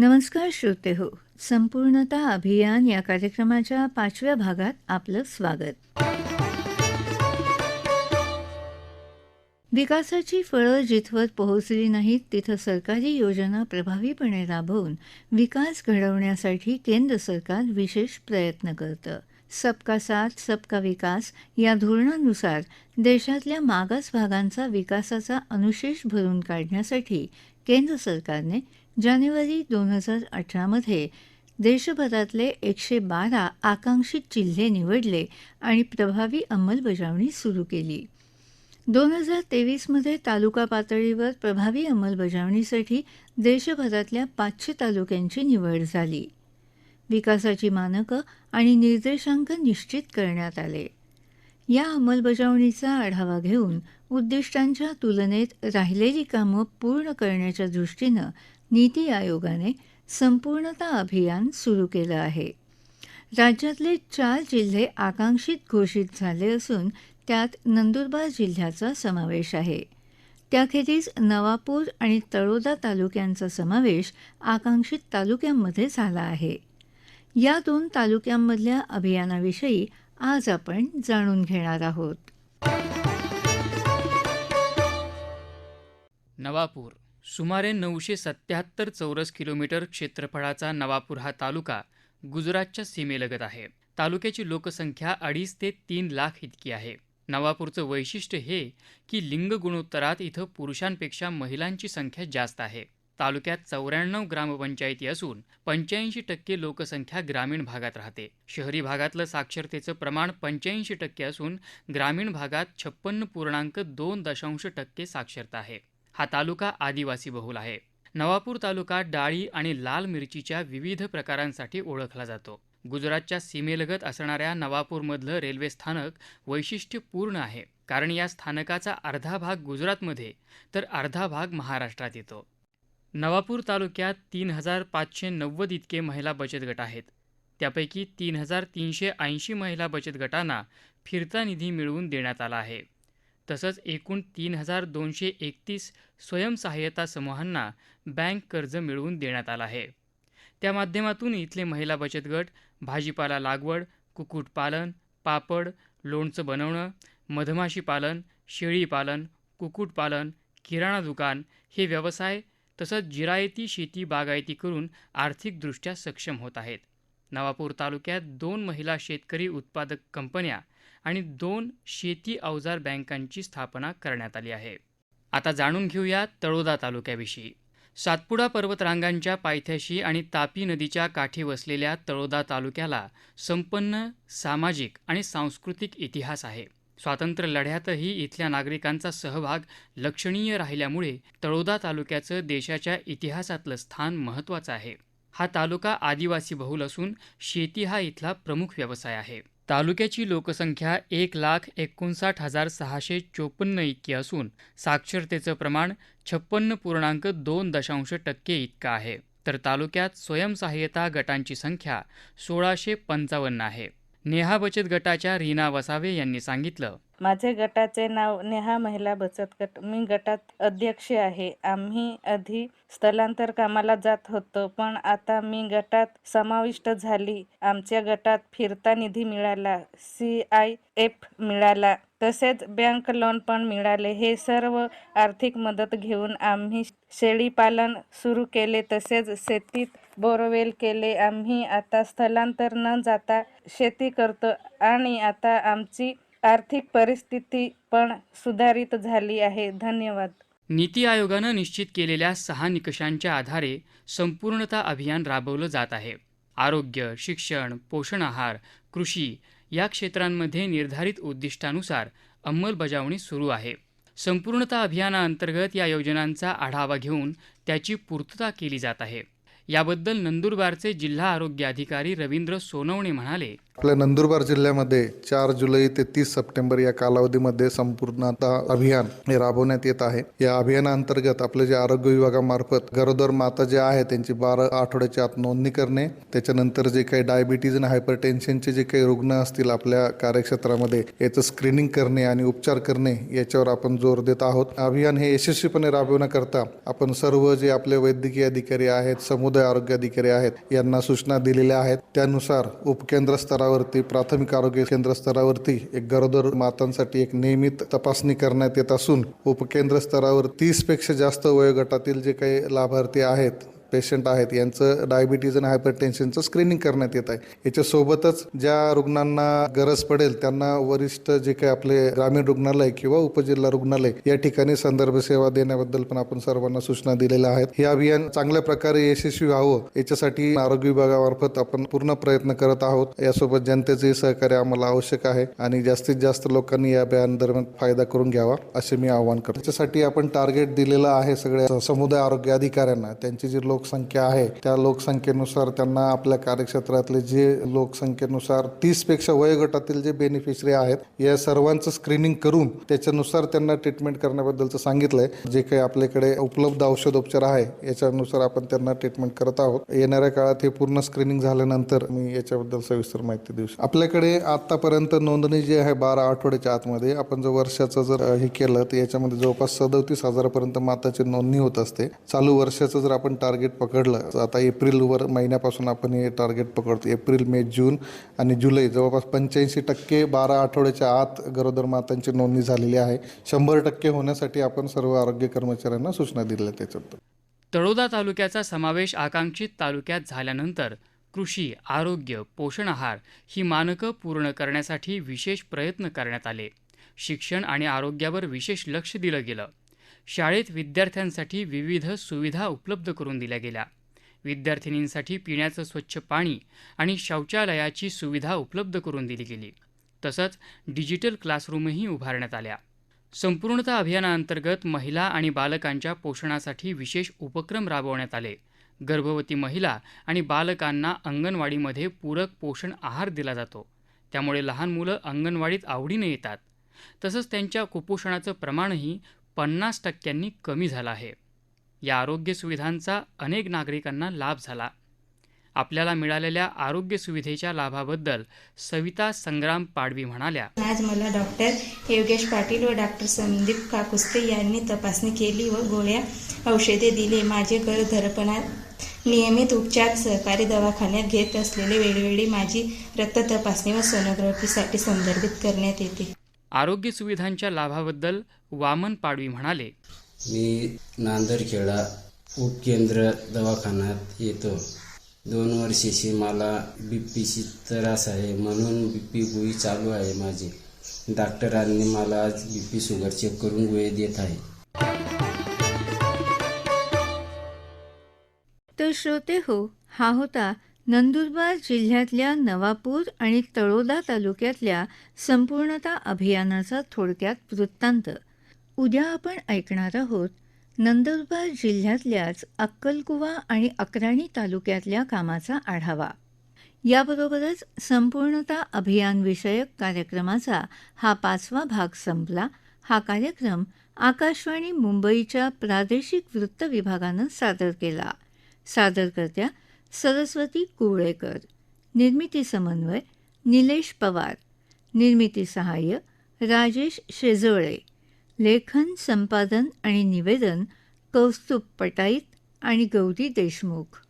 नमस्कार श्रोते हो. संपूर्णता अभियान या कार्यक्रमाच्या पाचव्या भागात आपलं स्वागत. विकासाची फळं जिथवर पोहोचली नाहीत तिथं सरकारी योजना प्रभावीपणे राबवून विकास घडवण्यासाठी केंद्र सरकार विशेष प्रयत्न करतं. सबका साथ सबका विकास या धोरणानुसार देशातल्या मागास भागांचा विकासाचा अनुशेष भरून काढण्यासाठी केंद्र सरकारने जानेवारी दोन हजार अठरामध्ये देशभरातले एकशे बारा आकांक्षित जिल्हे निवडले आणि प्रभावी अंमलबजावणी सुरू केली. दोन हजार तेवीसमध्ये तालुका पातळीवर प्रभावी अंमलबजावणीसाठी देशभरातल्या पाचशे तालुक्यांची निवड झाली. विकासाची मानकं आणि निर्देशांक निश्चित करण्यात आले. या अंमलबजावणीचा आढावा घेऊन उद्दिष्टांच्या तुलनेत राहिलेली कामं पूर्ण करण्याच्या दृष्टीनं नीती आयोगाने संपूर्णता अभियान सुरू केलं आहे. राज्यातले चार जिल्हे आकांक्षित घोषित झाले असून त्यात नंदुरबार जिल्ह्याचा समावेश आहे. त्याखेरीज नवापूर आणि तळोदा तालुक्यांचा समावेश आकांक्षित तालुक्यांमध्ये झाला आहे. या दोन तालुक्यांमधल्या अभियानाविषयी आज आपण जाणून घेणार आहोत. नवापूर सुमारे नऊशे सत्याहत्तर चौरस किलोमीटर क्षेत्रफळाचा नवापूर हा तालुका गुजरातच्या सीमेलगत आहे. तालुक्याची लोकसंख्या अडीच ते तीन लाख इतकी आहे. नवापूरचं वैशिष्ट्य हे की लिंग गुणोत्तरात इथं पुरुषांपेक्षा महिलांची संख्या जास्त आहे. तालुक्यात चौऱ्याण्णव ग्रामपंचायती असून पंच्याऐंशी टक्के लोकसंख्या ग्रामीण भागात राहते. शहरी भागातलं साक्षरतेचं प्रमाण पंच्याऐंशी टक्के असून ग्रामीण भागात छप्पन्न पूर्णांक दोन दशांश टक्के साक्षरता आहे. हा तालुका आदिवासी बहुल आहे. नवापूर तालुका डाळी आणि लाल मिरचीच्या विविध प्रकारांसाठी ओळखला जातो. गुजरातच्या सीमेलगत असणाऱ्या नवापूरमधलं रेल्वे स्थानक वैशिष्ट्यपूर्ण आहे. कारण या स्थानकाचा अर्धा भाग गुजरातमध्ये तर अर्धा भाग महाराष्ट्रात येतो. नवापूर तालुक्यात तीन हजार पाचशे नव्वद इतके महिला बचत गट आहेत. त्यापैकी तीन हजार तीनशे ऐंशी महिला बचत गटांना फिरता निधी मिळवून देण्यात आला आहे. तसंच एकूण तीन हजार दोनशे एकतीस स्वयंसहाय्यता समूहांना बँक कर्ज मिळवून देण्यात आलं आहे. त्या माध्यमातून इथले महिला बचत गट भाजीपाला लागवड कुक्कुटपालन पापड लोणचं बनवणं मधमाशी पालन शेळी पालन कुक्कुटपालन किराणा दुकान हे व्यवसाय तसंच जिरायती शेती बागायती करून आर्थिकदृष्ट्या सक्षम होत आहेत. नवापूर तालुक्यात दोन महिला शेतकरी उत्पादक कंपन्या आणि दोन शेती अवजार बँकांची स्थापना करण्यात आली आहे. आता जाणून घेऊया तळोदा तालुक्याविषयी. सातपुडा पर्वतरांगांच्या पायथ्याशी आणि तापी नदीच्या काठी वसलेल्या तळोदा तालुक्याला संपन्न सामाजिक आणि सांस्कृतिक इतिहास आहे. स्वातंत्र्य लढ्यातही इथल्या नागरिकांचा सहभाग लक्षणीय राहिल्यामुळे तळोदा तालुक्याचं देशाच्या इतिहासातलं स्थान महत्त्वाचं आहे. हा तालुका आदिवासी बहुल असून शेती हा इथला प्रमुख व्यवसाय आहे. तालुक्याची लोकसंख्या एक लाख एकोणसाठ हजार सहाशे चोपन्न इतकी असून साक्षरतेचं प्रमाण छप्पन्न पूर्णांक दोन दशांश टक्के इतकं आहे. तर तालुक्यात स्वयंसहाय्यता गटांची संख्या सोळाशे पंचावन्न आहे. नेहा बचत गटाच्या रीना वसावे यांनी सांगितलं. माझे गटाचे नाव नेहा महिला बचत गट. मी गटात अध्यक्ष आहे. आम्ही आधी स्थलांतर कामाला जात होतो पण आता मी गटात समाविष्ट झाली. आमच्या गटात फिरता निधी मिळाला. सी आय एफ मिळाला. तसेच बँक लोन पण मिळाले. हे सर्व आर्थिक मदत घेऊन आम्ही शेळीपालन सुरू केले. तसेच शेतीत बोरवेल केले. आम्ही आता स्थलांतर न जाता शेती करतो आणि आता आमची आर्थिक परिस्थिती पण सुधारित झाली आहे. धन्यवाद. नीती आयोगानं निश्चित केलेल्या सहा निकषांच्या आधारे संपूर्णता अभियान राबवलं जात आहे. आरोग्य शिक्षण पोषण आहार कृषी या क्षेत्रांमध्ये निर्धारित उद्दिष्टानुसार अंमलबजावणी सुरू आहे. संपूर्णता अभियानाअंतर्गत या योजनांचा आढावा घेऊन त्याची पूर्तता केली जात आहे. याबद्दल नंदुरबारचे जिल्हा आरोग्य अधिकारी रवींद्र सोनवणे म्हणाले आपल्या नंदुरबार जिल्ह्यामध्ये चार जुलै ते तीस सप्टेंबर या कालावधीमध्ये संपूर्ण आता अभियान हे राबवण्यात येत आहे. या अभियानाअंतर्गत आपले जे आरोग्य विभागामार्फत गरोदर माता जे आहे त्यांची बारा आठवड्याच्या आत नोंदणी करणे त्याच्यानंतर जे काही डायबिटीज आणि हायपर टेन्शनचे जे काही रुग्ण असतील आपल्या कार्यक्षेत्रामध्ये याचं स्क्रीनिंग करणे आणि उपचार करणे याच्यावर आपण जोर देत आहोत. अभियान हे यशस्वीपणे राबवण्याकरता आपण सर्व जे आपले वैद्यकीय अधिकारी आहेत समुदाय आरोग्य अधिकारी आहेत यांना सूचना दिलेल्या आहेत. त्यानुसार उपकेंद्र स्तरावरती प्राथमिक आरोग्य केंद्र स्तरावरती एक गरोदर मातांसाठी एक नियमित तपासणी करण्यात येत असून उपकेंद्र स्तरावर तीसपेक्षा जास्त वयोगटातील जे काही लाभार्थी आहेत पेशंट आहेत यांचं डायबिटीज आणि हायपर टेन्शनचं स्क्रीनिंग करण्यात येत आहे. याच्यासोबतच ज्या रुग्णांना गरज पडेल त्यांना वरिष्ठ जे काही आपले ग्रामीण रुग्णालय किंवा उपजिल्हा रुग्णालय या ठिकाणी संदर्भ सेवा देण्याबद्दल पण आपण सर्वांना सूचना दिलेल्या आहेत. हे अभियान चांगल्या प्रकारे यशस्वी व्हावं याच्यासाठी आरोग्य विभागामार्फत आपण पूर्ण प्रयत्न करत आहोत. यासोबत जनतेचे सहकार्य आम्हाला आवश्यक आहे आणि जास्तीत जास्त लोकांनी या अभियान दरम्यान फायदा करून घ्यावा असे मी आवाहन करतो. त्याच्यासाठी आपण टार्गेट दिलेलं आहे सगळ्या समुदाय आरोग्य अधिकाऱ्यांना. त्यांची जी लोकसंख्या आहे त्या लोकसंख्येनुसार त्यांना आपल्या कार्यक्षेत्रातले जे लोकसंख्येनुसार तीसपेक्षा वयोगटातील जे बेनिफिशरी आहेत या सर्वांचं स्क्रीनिंग करून त्याच्यानुसार त्यांना ट्रीटमेंट करण्याबद्दलचं सांगितलंय. जे काही आपल्याकडे उपलब्ध औषधोपचार आहे याच्यानुसार आपण त्यांना ट्रीटमेंट करत आहोत. येणाऱ्या काळात हे पूर्ण स्क्रीनिंग झाल्यानंतर मी याच्याबद्दल सविस्तर माहिती देऊ आपल्याकडे आतापर्यंत नोंदणी जी आहे बारा आठवड्याच्या आतमध्ये आपण जर वर्षाचं जर हे केलं तर याच्यामध्ये जवळपास सदोतीस हजारापर्यंत माताची नोंदणी होत असते. चालू वर्षाचं जर आपण टार्गेट पकडलं. आता एप्रिलवर महिन्यापासून आपण हे टार्गेट पकडतो. एप्रिल मे जून आणि जुलै. जवळपास पंच्याऐंशी टक्के बारा आठवड्याच्या आत गरोदर मातांची नोंदणी झालेली आहे. शंभर टक्के होण्यासाठी आपण सर्व आरोग्य कर्मचाऱ्यांना सूचना दिल्या त्याच्याबद्दल. तळोदा तालुक्याचा समावेश आकांक्षित तालुक्यात झाल्यानंतर कृषी आरोग्य पोषण आहार ही मानकं पूर्ण करण्यासाठी विशेष प्रयत्न करण्यात आले. शिक्षण आणि आरोग्यावर विशेष लक्ष दिलं गेलं. शाळेत विद्यार्थ्यांसाठी विविध सुविधा उपलब्ध करून दिल्या गेल्या. विद्यार्थिनींसाठी पिण्याचं स्वच्छ पाणी आणि शौचालयाची सुविधा उपलब्ध करून दिली गेली. तसंच डिजिटल क्लासरूमही उभारण्यात आल्या. संपूर्णता अभियानाअंतर्गत महिला आणि बालकांच्या पोषणासाठी विशेष उपक्रम राबवण्यात आले. गर्भवती महिला आणि बालकांना अंगणवाडीमध्ये पूरक पोषण आहार दिला जातो. त्यामुळे लहान मुलं अंगणवाडीत आवडीने येतात. तसंच त्यांच्या कुपोषणाचं प्रमाणही पन्नास टक्क्यांनी कमी झाला आहे. या आरोग्य सुविधांचा अनेक नागरिकांना लाभ झाला. आपल्याला मिळालेल्या आरोग्य सुविधेच्या लाभाबद्दल सविता संग्राम पाडवी म्हणाल्या. आज मला डॉक्टर योगेश पाटील व डॉक्टर संदीप काकुस्ते यांनी तपासणी केली व गोळ्या औषधे दिली. माझे गरोदरपणात नियमित उपचार सहकारी दवाखान्यात घेत असलेले वेळोवेळी माझी रक्त तपासणी व सोनोग्राफीसाठी संदर्भित करण्यात येते. आरोग्य सुविधांच्या लाभाबद्दल वामन पाडवी म्हणाले. मी नांदरखेडा उपकेंद्र दवाखान्यात येतो. दोन वर्षाची मला बी पीची त्रास आहे म्हणून बी पी गोळी चालू आहे माझी. डॉक्टरांनी मला आज बी पी शुगर चेक करून गोळी देत आहे. तर श्रोते हो हा होता नंदुरबार जिल्ह्यातल्या नवापूर आणि तळोदा तालुक्यातल्या संपूर्णता अभियानाचा थोडक्यात वृत्तांत. उद्या आपण ऐकणार आहोत नंदुरबार जिल्ह्यातल्याच अक्कलकुवा आणि अक्राणी तालुक्यातल्या कामाचा आढावा. याबरोबरच संपूर्णता अभियानविषयक कार्यक्रमाचा हा पाचवा भाग संपला. हा कार्यक्रम आकाशवाणी मुंबईच्या प्रादेशिक वृत्त विभागानं सादर केला. सादरकर्त्या सरस्वती कुवळेकर. निर्मिती समन्वय निलेश पवार. निर्मिती सहाय्य राजेश शेजवळे. लेखन संपादन आणि निवेदन कौस्तुभ पटाईत आणि गौरी देशमुख.